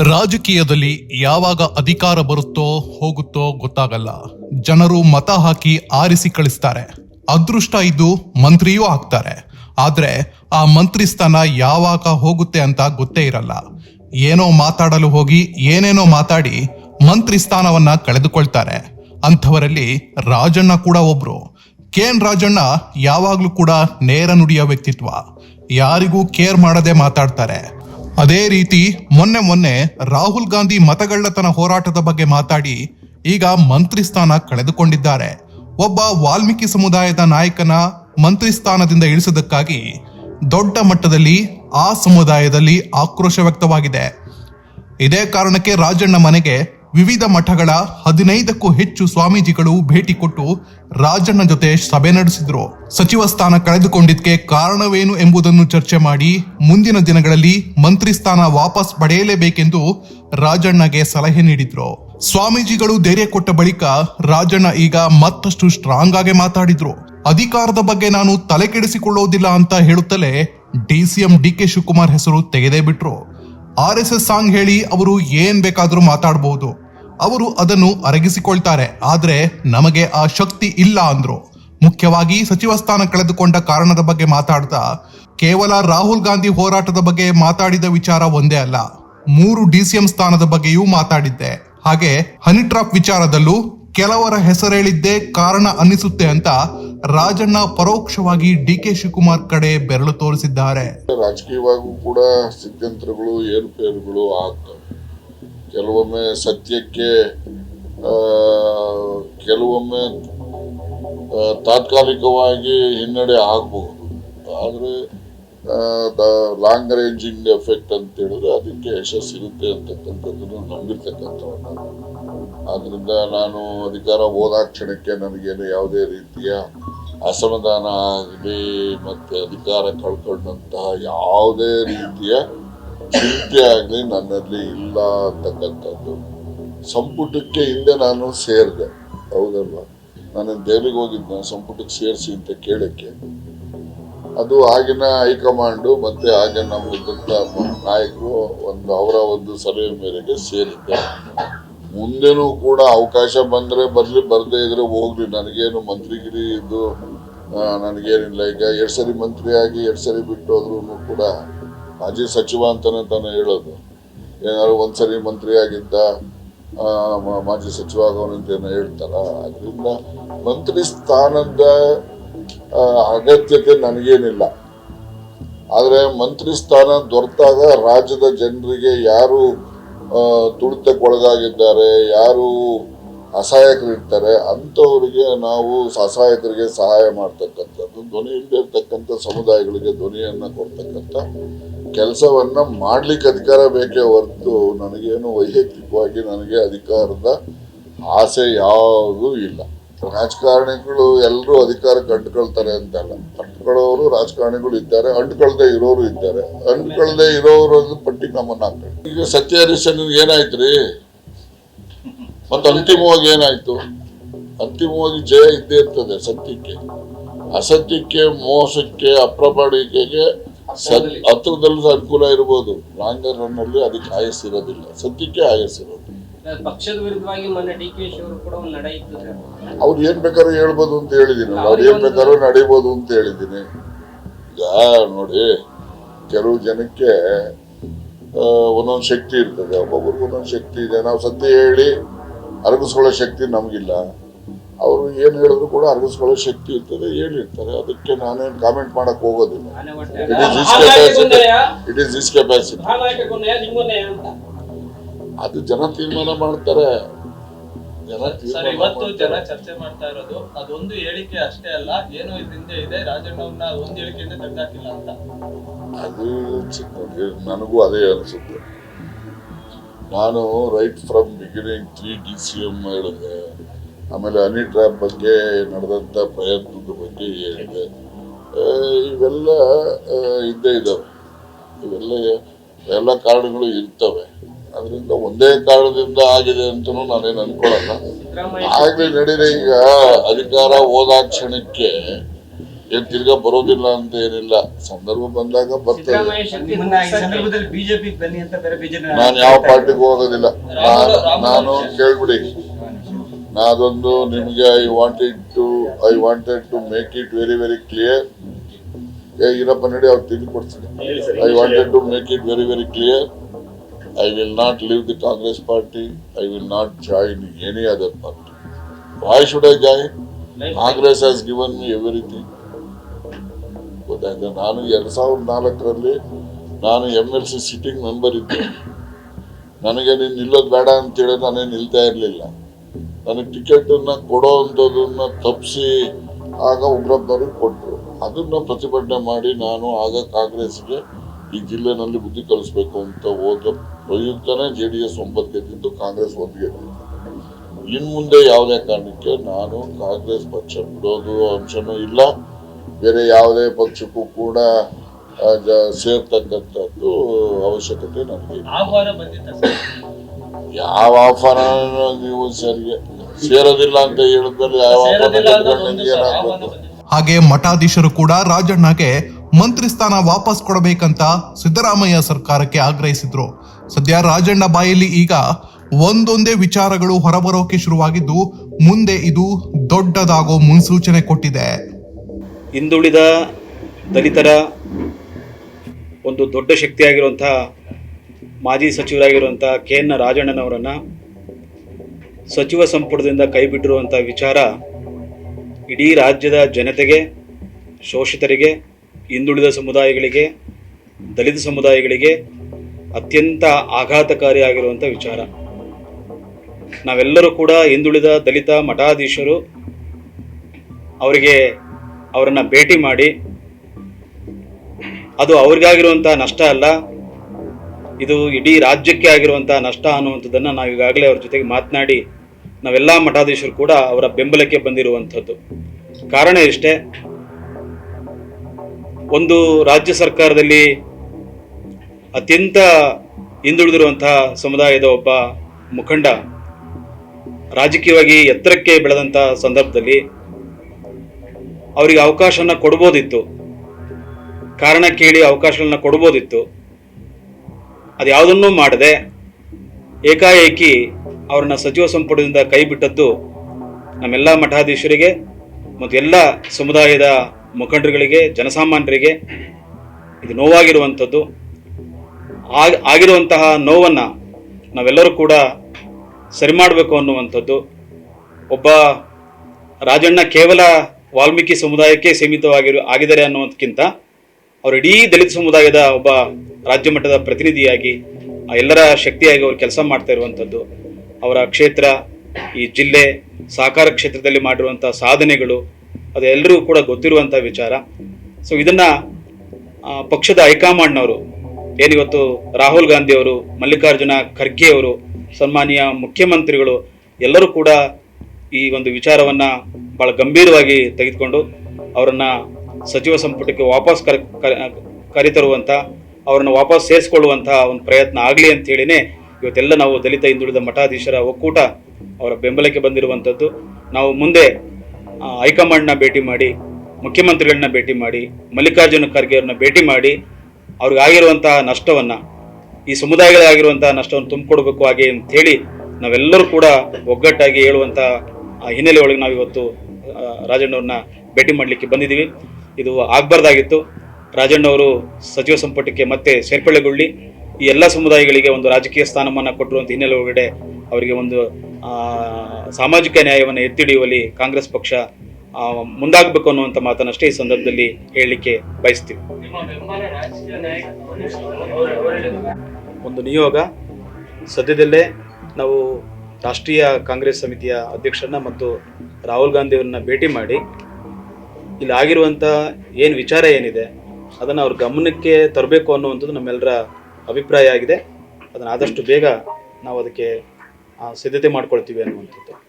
ರಾಜಕೀಯದಲ್ಲಿ ಯಾವಾಗ ಅಧಿಕಾರ ಬರುತ್ತೋ ಹೋಗುತ್ತೋ ಗೊತ್ತಾಗಲ್ಲ. ಜನರು ಮತ ಹಾಕಿ ಆರಿಸಿ ಕಳಿಸ್ತಾರೆ. ಅದೃಷ್ಟ ಇದ್ದು ಮಂತ್ರಿಯೂ ಆಗ್ತಾರೆ. ಆದ್ರೆ ಆ ಮಂತ್ರಿ ಸ್ಥಾನ ಯಾವಾಗ ಹೋಗುತ್ತೆ ಅಂತ ಗೊತ್ತೇ ಇರಲ್ಲ. ಏನೋ ಮಾತಾಡಲು ಹೋಗಿ ಏನೇನೋ ಮಾತಾಡಿ ಮಂತ್ರಿ ಸ್ಥಾನವನ್ನ ಕಳೆದುಕೊಳ್ತಾರೆ. ಅಂಥವರಲ್ಲಿ ರಾಜಣ್ಣ ಕೂಡ ಒಬ್ರು. ಕೆ ಎನ್ ರಾಜಣ್ಣ ಯಾವಾಗ್ಲೂ ಕೂಡ ನೇರ ನುಡಿಯ ವ್ಯಕ್ತಿತ್ವ. ಯಾರಿಗೂ ಕೇರ್ ಮಾಡದೆ ಮಾತಾಡ್ತಾರೆ. ಅದೇ ರೀತಿ ಮೊನ್ನೆ ಮೊನ್ನೆ ರಾಹುಲ್ ಗಾಂಧಿ ಮತಗಳ್ಳತನ ಹೋರಾಟದ ಬಗ್ಗೆ ಮಾತಾಡಿ ಈಗ ಮಂತ್ರಿ ಸ್ಥಾನ ಕಳೆದುಕೊಂಡಿದ್ದಾರೆ. ಒಬ್ಬ ವಾಲ್ಮೀಕಿ ಸಮುದಾಯದ ನಾಯಕನ ಮಂತ್ರಿ ಸ್ಥಾನದಿಂದ ಇಳಿಸುವುದಕ್ಕಾಗಿ ದೊಡ್ಡ ಮಟ್ಟದಲ್ಲಿ ಆ ಸಮುದಾಯದಲ್ಲಿ ಆಕ್ರೋಶ ವ್ಯಕ್ತವಾಗಿದೆ. ಇದೇ ಕಾರಣಕ್ಕೆ ರಾಜಣ್ಣ ಮನೆಗೆ ವಿವಿಧ ಮಠಗಳ ಹದಿನೈದಕ್ಕೂ ಹೆಚ್ಚು ಸ್ವಾಮೀಜಿಗಳು ಭೇಟಿ ಕೊಟ್ಟು ರಾಜಣ್ಣ ಜೊತೆ ಸಭೆ ನಡೆಸಿದ್ರು. ಸಚಿವ ಸ್ಥಾನ ಕಳೆದುಕೊಂಡಿದ್ದಕ್ಕೆ ಕಾರಣವೇನು ಎಂಬುದನ್ನು ಚರ್ಚೆ ಮಾಡಿ ಮುಂದಿನ ದಿನಗಳಲ್ಲಿ ಮಂತ್ರಿ ಸ್ಥಾನ ವಾಪಸ್ ಪಡೆಯಲೇಬೇಕೆಂದು ರಾಜಣ್ಣಗೆ ಸಲಹೆ ನೀಡಿದ್ರು. ಸ್ವಾಮೀಜಿಗಳು ಧೈರ್ಯ ಕೊಟ್ಟ ಬಳಿಕ ರಾಜಣ್ಣ ಈಗ ಮತ್ತಷ್ಟು ಸ್ಟ್ರಾಂಗ್ ಆಗಿ ಮಾತಾಡಿದ್ರು. ಅಧಿಕಾರದ ಬಗ್ಗೆ ನಾನು ತಲೆ ಕೆಡಿಸಿಕೊಳ್ಳೋದಿಲ್ಲ ಅಂತ ಹೇಳುತ್ತಲೇ ಡಿಸಿಎಂ ಡಿ ಕೆ ಶಿವಕುಮಾರ್ ಹೆಸರು ತೆಗೆದೇ ಬಿಟ್ರು. ಆರ್ ಎಸ್ ಎಸ್ ಸಾಂಗ್ ಹೇಳಿ ಅವರು ಏನ್ ಬೇಕಾದರೂ ಮಾತಾಡಬಹುದು ಅವರು ಅದನ್ನು ಅರಗಿಸಿಕೊಳ್ತಾರೆ. ಆದರೆ ನಮಗೆ ಆ ಶಕ್ತಿ ಇಲ್ಲ ಅಂದ್ರು. ಮುಖ್ಯವಾಗಿ ಸಚಿವ ಸ್ಥಾನ ಕಳೆದುಕೊಂಡ ಕಾರಣದ ಬಗ್ಗೆ ಮಾತಾಡ್ತಾ ಕೇವಲ ರಾಹುಲ್ ಗಾಂಧಿ ಹೋರಾಟದ ಬಗ್ಗೆ ಮಾತಾಡಿದ ವಿಚಾರ ಒಂದೇ ಅಲ್ಲ. ಮೂರು ಡಿಸಿಎಂ ಸ್ಥಾನದ ಬಗ್ಗೆಯೂ ಮಾತಾಡಿದ್ದೆ. ಹಾಗೆ ಹನಿ ಟ್ರಾಪ್ ವಿಚಾರದಲ್ಲೂ ಕೆಲವರ ಹೆಸರೇಳಿದ್ದೇ ಕಾರಣ ಅನ್ನಿಸುತ್ತೆ ಅಂತ ರಾಜಣ್ಣ ಪರೋಕ್ಷವಾಗಿ ಡಿ ಕೆ ಶಿವಕುಮಾರ್ ಕಡೆ ಬೆರಳು ತೋರಿಸಿದ್ದಾರೆ. ರಾಜಕೀಯವಾಗೂ ಕೂಡ ಸ್ಥಿತ್ಯಂತರಗಳು ಏರುಪೇರುಗಳು ಆಗ್ತವೆ. ಕೆಲವೊಮ್ಮೆ ಸತ್ಯಕ್ಕೆ ಕೆಲವೊಮ್ಮೆ ತಾತ್ಕಾಲಿಕವಾಗಿ ಹಿನ್ನಡೆ ಆಗಬಹುದು. ಆದರೆ ಲಾಂಗ್ ರೇಂಜಿಂಗ್ ಎಫೆಕ್ಟ್ ಅಂತ ಹೇಳಿದ್ರೆ ಅದಕ್ಕೆ ಯಶಸ್ಸಿರುತ್ತೆ ಅಂತಕ್ಕಂಥದ್ದನ್ನು ನಂಬಿರ್ತಕ್ಕಂಥವ್ರು ನಾನು ಆದ್ರಿಂದ ನಾನು ಅಧಿಕಾರ ಹೋದಾಕ್ಷಣಕ್ಕೆ ನನಗೇನು ಯಾವುದೇ ರೀತಿಯ ಅಸಮಾಧಾನ ಆಗಲಿ ಮತ್ತೆ ಅಧಿಕಾರ ಕಳ್ಕೊಂಡಂತಹ ಯಾವುದೇ ರೀತಿಯ ಚಿಂತೆ ಆಗಲಿ ನನ್ನಲ್ಲಿ ಇಲ್ಲ ಅಂತಕ್ಕಂಥದ್ದು. ಸಂಪುಟಕ್ಕೆ ಹಿಂದೆ ನಾನು ಸೇರಿದೆ, ಹೌದಲ್ವಾ? ನಾನು ದೆಹಲಿಗೆ ಹೋಗಿದ್ದೆ ಸಂಪುಟಕ್ಕೆ ಸೇರಿಸಿ ಅಂತ ಕೇಳಕ್ಕೆ. ಅದು ಆಗಿನ ಹೈಕಮಾಂಡು ಮತ್ತೆ ಆಗಿನ ನಮ್ಮ ನಾಯಕರು ಒಂದು, ಅವರ ಒಂದು ಸಲಹೆ ಮೇರೆಗೆ ಸೇರಿದ್ದೆ. ಮುಂದೆನೂ ಕೂಡ ಅವಕಾಶ ಬಂದ್ರೆ ಬರಲಿ ಬರದೇ ಇದ್ರೆ ಹೋಗ್ಲಿ. ನನಗೇನು ಮಂತ್ರಿಗಿರಿ ಇದು ನನಗೇನಿಲ್ಲ. ಈಗ ಎರಡು ಸರಿ ಆಗಿ ಎರಡು ಸರಿ ಬಿಟ್ಟು ಹೋದ್ರು ಕೂಡ ಮಾಜಿ ಸಚಿವ ಅಂತಾನೆ ತಾನು ಹೇಳೋದು. ಏನಾದ್ರು ಒಂದ್ಸರಿ ಮಂತ್ರಿ ಆಗಿದ್ದ ಆ, ಮ- ಮಾಜಿ ಸಚಿವ ಆಗೋನು ಅಂತ ಏನೋ ಹೇಳ್ತಾರ. ಅದರಿಂದ ಮಂತ್ರಿ ಸ್ಥಾನದ ಅಗತ್ಯತೆ ನನಗೇನಿಲ್ಲ. ಆದರೆ ಮಂತ್ರಿ ಸ್ಥಾನ ದೊರೆತಾಗ ರಾಜ್ಯದ ಜನರಿಗೆ ಯಾರು ಆ, ತುಳಿತಕ್ಕೊಳಗಾಗಿದ್ದಾರೆ ಯಾರು ಅಸಹಾಯಕರಿರ್ತಾರೆ ಅಂಥವರಿಗೆ ನಾವು ಅಸಹಾಯಕರಿಗೆ ಸಹಾಯ ಮಾಡ್ತಕ್ಕಂಥದ್ದು ಧ್ವನಿ ಇಲ್ಲದೆ ಇರ್ತಕ್ಕಂಥ ಸಮುದಾಯಗಳಿಗೆ ಧ್ವನಿಯನ್ನು ಕೊಡ್ತಕ್ಕಂಥ ಕೆಲಸವನ್ನು ಮಾಡ್ಲಿಕ್ಕೆ ಅಧಿಕಾರ ಬೇಕೇ ಹೊರತು ನನಗೇನು ವೈಯಕ್ತಿಕವಾಗಿ ನನಗೆ ಅಧಿಕಾರದ ಆಸೆ ಯಾವುದೂ ಇಲ್ಲ. ರಾಜಕಾರಣಿಗಳು ಎಲ್ಲರೂ ಅಧಿಕಾರಕ್ಕೆ ಅಂಟ್ಕೊಳ್ತಾರೆ ಅಂತಲ್ಲ. ಅಂಟ್ಕೊಳ್ಳೋರು ರಾಜಕಾರಣಿಗಳು ಇದ್ದಾರೆ ಅಂಟ್ಕೊಳ್ಳದೆ ಇರೋರು ಇದ್ದಾರೆ. ಅಂಟ್ಕೊಳ್ಳದೆ ಇರೋರು ಪಟ್ಟಿ ನಮ್ಮನ್ನ ಈಗ ಸತ್ಯ ಹರಿಶನ್ ಏನಾಯ್ತ್ರಿ? ಮತ್ತೆ ಅಂತಿಮವಾಗಿ ಏನಾಯ್ತು? ಅಂತಿಮವಾಗಿ ಜಯ ಇದ್ದೇ ಇರ್ತದೆ ಸತ್ಯಕ್ಕೆ. ಅಸತ್ಯಕ್ಕೆ, ಮೋಸಕ್ಕೆ, ಅಪ್ರಬಾಳಿಕೆಗೆ ಸತ್ ಹತ್ರದಲ್ಲಿ ಅನುಕೂಲ ಇರ್ಬೋದು. ಲಾಂಗರ್ ರನ್ನಲ್ಲಿ ಅದಕ್ಕೆ ಆಯಸ್ಸಿರೋದಿಲ್ಲ. ಸತ್ಯಕ್ಕೆ ಆಯಸ್ಸಿರೋದು. ಪಕ್ಷದ ವಿರುದ್ಧವಾಗಿ ಮೊನ್ನೆ ಡಿ ಕೆ ಶಿ ಅವರು ಕೂಡ ಒಂದು ನಡೆ ಇತ್ತು ಸರ್. ಅವ್ರು ಏನ್ ಬೇಕಾದ್ರೂ ಹೇಳ್ಬೋದು ಅಂತ ಹೇಳಿದೀನಿ ಅವ್ರು ಏನ್ ಬೇಕಾದ್ರೂ ನಡಿಬೋದು ಅಂತ ಹೇಳಿದೀನಿ ಈಗ ನೋಡಿ ಕೆಲವು ಜನಕ್ಕೆ ಒಂದೊಂದು ಶಕ್ತಿ ಇರ್ತದೆ. ಒಬ್ಬೊಬ್ರಿಗೆ ಒಂದೊಂದು ಶಕ್ತಿ ಇದೆ. ನಾವು ಸತ್ಯ ಹೇಳಿ ಅರಗಿಸ್ಕೊಳ್ಳೋ ಶಕ್ತಿ ನಮಗಿಲ್ಲ. ಅವರು ಏನ್ ಹೇಳಿದ್ರು ಕೂಡ ಅರಗಿಸ್ಕೊಳ್ಳೋ ಶಕ್ತಿ ಇರ್ತದೆ ಹೇಳಿರ್ತಾರೆ. ಅದಕ್ಕೆ ನಾನೇನು ಕಾಮೆಂಟ್ ಮಾಡಕ್ ಹೋಗೋದಿಲ್ಲ. ಇಟ್ ಇಸ್ ದಿಸ್ ಹಾಗಾಗಿ capacity it is this capacity ಅದು ಜನ ತೀರ್ಮಾನ ಮಾಡ್ತಾರೆ. ಜನ ಸರ್ ಇವತ್ತು ಜನ ಚರ್ಚೆ ಮಾಡ್ತಾ ಇರೋದು ಅದೊಂದು ಹೇಳಿಕೆ ಅಷ್ಟೇ ಅಲ್ಲ ಏನೋ ಇದ್ರಿಂದ ಇದೆ ರಾಜಣ್ಣವ್ರನ್ನ ಒಂದು ಹೇಳಿಕೆಯಿಂದ ತೆಗೆದಾಕಿಲ್ಲ ಅಂತ. ಅದು ಚಿಕ್ಕ ನನಗೂ ಅದೇ ಅನಿಸುತ್ತೆ. ನಾನು right from beginning three D C M ಹೇಳಿದೆ. ಆಮೇಲೆ ಹನಿ ಟ್ರ್ಯಾಪ್ ಬಗ್ಗೆ ನಡೆದಂಥ ಪ್ರಯತ್ನದ ಬಗ್ಗೆ ಹೇಳಿದೆ. ಇವೆಲ್ಲ ಇದ್ದೇ ಇದ್ದಾವೆ. ಇವೆಲ್ಲ ಎಲ್ಲ ಕಾರಣಗಳು ಇರ್ತವೆ. ಅದರಿಂದ ಒಂದೇ ಕಾರಣದಿಂದ ಆಗಿದೆ ಅಂತ ನಾನೇನು ಅನ್ಕೊಳಲ್ಲ. ಆಗ್ಲಿ ನಡೀರಿ ಈಗ ಅಧಿಕಾರ ಹೋದಾಕ್ಷಣಕ್ಕೆ ಏನ್ ತಿರ್ಗಾ ಬರೋದಿಲ್ಲ ಅಂತ ಏನಿಲ್ಲ. ಸಂದರ್ಭ ಬಂದಾಗ ಬರ್ತದೆ. ಸಿದ್ದರಾಮಯ್ಯ ನಿಮ್ಮನ್ನ ಈ ಸಂದರ್ಭದಲ್ಲಿ ಬಿಜೆಪಿ ಬನ್ನಿ ಅಂತ ಬೇರೆ ಬಿಜೆಪಿ ನಾನು ಯಾವ ಪಾರ್ಟಿಗೂ ಹೋಗೋದಿಲ್ಲ. ನಾನು ನಾನು ಕೇಳ್ಬಿಡಿ. ನಾದೊಂದು ನಿಮಗೆ I wanted to I wanted to make it very very clear ಏ ಇರಪ್ಪ ನಡಿ ಅವ್ರು ತಿಂದು ಕೊಡ್ತೀನಿ I wanted to make it very very clear I will not leave the Congress party I will not join any other party why should I join Congress has given me everything ಗೊತ್ತಾಯ್ತಾ? ನಾನು ಎರಡು ಸಾವಿರದ ನಾಲ್ಕರಲ್ಲಿ ನಾನು M L C sitting member ಇದ್ದೆ. ನನಗೆ ನೀನು ನಿಲ್ಲೋದು ಬೇಡ ಅಂತೇಳಿ ನಾನೇ ನಿಲ್ತಾ ಇರಲಿಲ್ಲ. ನನಗೆ ಟಿಕೆಟನ್ನು ಕೊಡೋ ಅಂಥದ್ದನ್ನು ತಪ್ಪಿಸಿ ಆಗ ಉಗ್ರಪ್ಪನವ್ರಿಗೆ ಕೊಟ್ಟರು ಅದನ್ನು ಪ್ರತಿಭಟನೆ ಮಾಡಿ ನಾನು ಆಗ ಕಾಂಗ್ರೆಸ್ಗೆ ಈ ಜಿಲ್ಲೆನಲ್ಲಿ ಬುದ್ಧಿ ಕಲಿಸ್ಬೇಕು ಅಂತ ಹೋದ ಪ್ರಯುಕ್ತನೇ ಜೆ ಡಿ ಎಸ್ ಒಂಬತ್ತು ಗೆದ್ದಿದ್ದು ಕಾಂಗ್ರೆಸ್ ಒಂದು ಗೆದ್ದಿದ್ದು ಇನ್ನು ಮುಂದೆ ಯಾವುದೇ ಕಾರಣಕ್ಕೆ ನಾನು ಕಾಂಗ್ರೆಸ್ ಪಕ್ಷ ಬಿಡೋದು ಅಂಶನೂ ಇಲ್ಲ. ಬೇರೆ ಯಾವುದೇ ಪಕ್ಷಕ್ಕೂ ಕೂಡ ಸೇರ್ತಕ್ಕಂಥದ್ದು ಅವಶ್ಯಕತೆ ನನಗೆ ಯಾವ ಆಹ್ವಾನ ನೀವು ಸರಿಗೆ? ಸೇರೋದಿಲ್ಲ ಅಂತ ಹೇಳಿದ್ಮೇಲೆ ಯಾವ ಆಫರ್ ಆಹ್ವಾನ ಹಾಗೆ ಮಠಾಧೀಶರು ಕೂಡ ರಾಜಣ್ಣಗೆ ಮಂತ್ರಿ ಸ್ಥಾನ ವಾಪಸ್ ಕೊಡಬೇಕಂತ ಸಿದ್ದರಾಮಯ್ಯ ಸರ್ಕಾರಕ್ಕೆ ಆಗ್ರಹಿಸಿದ್ರು. ಸದ್ಯ ರಾಜಣ್ಣ ಬಾಯಲ್ಲಿ ಈಗ ಒಂದೊಂದೇ ವಿಚಾರಗಳು ಹೊರಬರೋಕೆ ಶುರುವಾಗಿದ್ದು, ಮುಂದೆ ಇದು ದೊಡ್ಡದಾಗೋ ಮುನ್ಸೂಚನೆ ಕೊಟ್ಟಿದೆ. ಹಿಂದುಳಿದ ದಲಿತರ ಒಂದು ದೊಡ್ಡ ಶಕ್ತಿಯಾಗಿರುವಂತಹ ಮಾಜಿ ಸಚಿವರಾಗಿರುವಂಥ ಕೆ ಎನ್ ರಾಜಣ್ಣನವರನ್ನು ಸಚಿವ ಸಂಪುಟದಿಂದ ಕೈಬಿಟ್ಟಿರುವಂಥ ವಿಚಾರ ಇಡೀ ರಾಜ್ಯದ ಜನತೆಗೆ, ಶೋಷಿತರಿಗೆ ಹಿಂದುಳಿದ ಸಮುದಾಯಗಳಿಗೆ, ದಲಿತ ಸಮುದಾಯಗಳಿಗೆ ಅತ್ಯಂತ ಆಘಾತಕಾರಿಯಾಗಿರುವಂಥ ವಿಚಾರ. ನಾವೆಲ್ಲರೂ ಕೂಡ ಹಿಂದುಳಿದ ದಲಿತ ಮಠಾಧೀಶರು ಅವರಿಗೆ ಅವರನ್ನು ಭೇಟಿ ಮಾಡಿ, ಅದು ಅವ್ರಿಗಾಗಿರುವಂಥ ನಷ್ಟ ಅಲ್ಲ, ಇದು ಇಡೀ ರಾಜ್ಯಕ್ಕೆ ಆಗಿರುವಂಥ ನಷ್ಟ ಅನ್ನುವಂಥದ್ದನ್ನು ನಾವು ಈಗಾಗಲೇ ಅವ್ರ ಜೊತೆಗೆ ಮಾತನಾಡಿ, ನಾವೆಲ್ಲ ಮಠಾಧೀಶರು ಕೂಡ ಅವರ ಬೆಂಬಲಕ್ಕೆ ಬಂದಿರುವಂಥದ್ದು. ಕಾರಣ ಇಷ್ಟೇ ಒಂದು ರಾಜ್ಯ ಸರ್ಕಾರದಲ್ಲಿ ಅತ್ಯಂತ ಹಿಂದುಳಿದಿರುವಂತಹ ಸಮುದಾಯದ ಒಬ್ಬ ಮುಖಂಡ ರಾಜಕೀಯವಾಗಿ ಎತ್ತರಕ್ಕೆ ಬೆಳೆದಂಥ ಸಂದರ್ಭದಲ್ಲಿ ಅವರಿಗೆ ಅವಕಾಶನ ಕೊಡ್ಬೋದಿತ್ತು. ಕಾರಣ ಕೇಳಿ ಅವಕಾಶಗಳನ್ನ ಕೊಡ್ಬೋದಿತ್ತು. ಅದು ಯಾವುದನ್ನೂ ಮಾಡದೆ ಏಕಾಏಕಿ ಅವರನ್ನ ಸಚಿವ ಸಂಪುಟದಿಂದ ಕೈ ಬಿಟ್ಟದ್ದು ನಮ್ಮೆಲ್ಲ ಮಠಾಧೀಶರಿಗೆ ಮತ್ತು ಎಲ್ಲ ಸಮುದಾಯದ ಮುಖಂಡರುಗಳಿಗೆ, ಜನಸಾಮಾನ್ಯರಿಗೆ ಇದು ನೋವಾಗಿರುವಂಥದ್ದು. ಆಗ, ಆಗಿರುವಂತಹ ನೋವನ್ನು ನಾವೆಲ್ಲರೂ ಕೂಡ ಸರಿ ಮಾಡಬೇಕು ಅನ್ನುವಂಥದ್ದು. ಒಬ್ಬ ರಾಜಣ್ಣ ಕೇವಲ ವಾಲ್ಮೀಕಿ ಸಮುದಾಯಕ್ಕೆ ಸೀಮಿತವಾಗಿರು ಆಗಿದ್ದಾರೆ ಅನ್ನೋದಕ್ಕಿಂತ ಅವರು ಇಡೀ ದಲಿತ ಸಮುದಾಯದ ಒಬ್ಬ ರಾಜ್ಯ ಮಟ್ಟದ ಪ್ರತಿನಿಧಿಯಾಗಿ ಎಲ್ಲರ ಶಕ್ತಿಯಾಗಿ ಅವರು ಕೆಲಸ ಮಾಡ್ತಾ ಇರುವಂಥದ್ದು. ಅವರ ಕ್ಷೇತ್ರ, ಈ ಜಿಲ್ಲೆ, ಸಹಕಾರ ಕ್ಷೇತ್ರದಲ್ಲಿ ಮಾಡಿರುವಂಥ ಸಾಧನೆಗಳು ಅದೆಲ್ಲರೂ ಕೂಡ ಗೊತ್ತಿರುವಂಥ ವಿಚಾರ. ಸೊ ಇದನ್ನು ಪಕ್ಷದ ಹೈಕಮಾಂಡ್ನವರು, ಏನಿವತ್ತು ರಾಹುಲ್ ಗಾಂಧಿ ಅವರು ಮಲ್ಲಿಕಾರ್ಜುನ ಖರ್ಗೆ ಅವರು ಸನ್ಮಾನ್ಯ ಮುಖ್ಯಮಂತ್ರಿಗಳು, ಎಲ್ಲರೂ ಕೂಡ ಈ ಒಂದು ವಿಚಾರವನ್ನು ಬಹಳ ಗಂಭೀರವಾಗಿ ತೆಗೆದುಕೊಂಡು ಅವರನ್ನು ಸಚಿವ ಸಂಪುಟಕ್ಕೆ ವಾಪಸ್ ಕರೆ ಕರೆತರುವಂತ, ಅವರನ್ನು ವಾಪಸ್ ಸೇರಿಸ್ಕೊಳ್ಳುವಂಥ ಒಂದು ಪ್ರಯತ್ನ ಆಗಲಿ ಅಂತ ಹೇಳಿನೇ ಇವತ್ತೆಲ್ಲ ನಾವು ದಲಿತ ಹಿಂದುಳಿದ ಮಠಾಧೀಶರ ಒಕ್ಕೂಟ ಅವರ ಬೆಂಬಲಕ್ಕೆ ಬಂದಿರುವಂಥದ್ದು ನಾವು ಮುಂದೆ ಹೈಕಮಾಂಡ್ನ ಭೇಟಿ ಮಾಡಿ, ಮುಖ್ಯಮಂತ್ರಿಗಳನ್ನ ಭೇಟಿ ಮಾಡಿ, ಮಲ್ಲಿಕಾರ್ಜುನ ಖರ್ಗೆ ಭೇಟಿ ಮಾಡಿ ಅವ್ರಿಗಾಗಿರುವಂತಹ ನಷ್ಟವನ್ನು, ಈ ಸಮುದಾಯಗಳಾಗಿರುವಂತಹ ನಷ್ಟವನ್ನು ತುಂಬಿಕೊಡ್ಬೇಕು ಹಾಗೆ ಅಂತ ಹೇಳಿ ನಾವೆಲ್ಲರೂ ಕೂಡ ಒಗ್ಗಟ್ಟಾಗಿ ಹೇಳುವಂಥ ಹಿನ್ನೆಲೆ ಒಳಗೆ ನಾವು ಇವತ್ತು ರಾಜಣ್ಣವ್ರನ್ನ ಭೇಟಿ ಮಾಡಲಿಕ್ಕೆ ಬಂದಿದ್ದೀವಿ. ಇದು ಆಗಬಾರ್ದಾಗಿತ್ತು. ರಾಜಣ್ಣವರು ಸಚಿವ ಸಂಪುಟಕ್ಕೆ ಮತ್ತೆ ಸೇರ್ಪಡೆಗೊಳ್ಳಿ ಈ ಎಲ್ಲ ಸಮುದಾಯಗಳಿಗೆ ಒಂದು ರಾಜಕೀಯ ಸ್ಥಾನಮಾನ ಕೊಟ್ಟಿರುವಂಥ ಹಿನ್ನೆಲೆ ಒಳಗಡೆ ಅವರಿಗೆ ಒಂದು ಸಾಮಾಜಿಕ ನ್ಯಾಯವನ್ನು ಎತ್ತಿಡಿಯುವಲ್ಲಿ ಕಾಂಗ್ರೆಸ್ ಪಕ್ಷ ಮುಂದಾಗಬೇಕು ಅನ್ನುವಂಥ ಮಾತನ್ನಷ್ಟೇ ಈ ಸಂದರ್ಭದಲ್ಲಿ ಹೇಳಲಿಕ್ಕೆ ಬಯಸ್ತೀವಿ. ಒಂದು ನಿಯೋಗ, ಸದ್ಯದಲ್ಲೇ ನಾವು ರಾಷ್ಟ್ರೀಯ ಕಾಂಗ್ರೆಸ್ ಸಮಿತಿಯ ಅಧ್ಯಕ್ಷರನ್ನ ಮತ್ತು ರಾಹುಲ್ ಗಾಂಧಿಯವರನ್ನ ಭೇಟಿ ಮಾಡಿ, ಇಲ್ಲಿ ಆಗಿರುವಂಥ ಏನು ವಿಚಾರ ಏನಿದೆ, ಅದನ್ನು ಅವ್ರ ಗಮನಕ್ಕೆ ತರಬೇಕು ಅನ್ನುವಂಥದ್ದು ನಮ್ಮೆಲ್ಲರ ಅಭಿಪ್ರಾಯ ಆಗಿದೆ. ಅದನ್ನು ಆದಷ್ಟು ಬೇಗ ನಾವು ಅದಕ್ಕೆ ಸಿದ್ಧತೆ ಮಾಡ್ಕೊಳ್ತೀವಿ ಅನ್ನುವಂಥದ್ದು.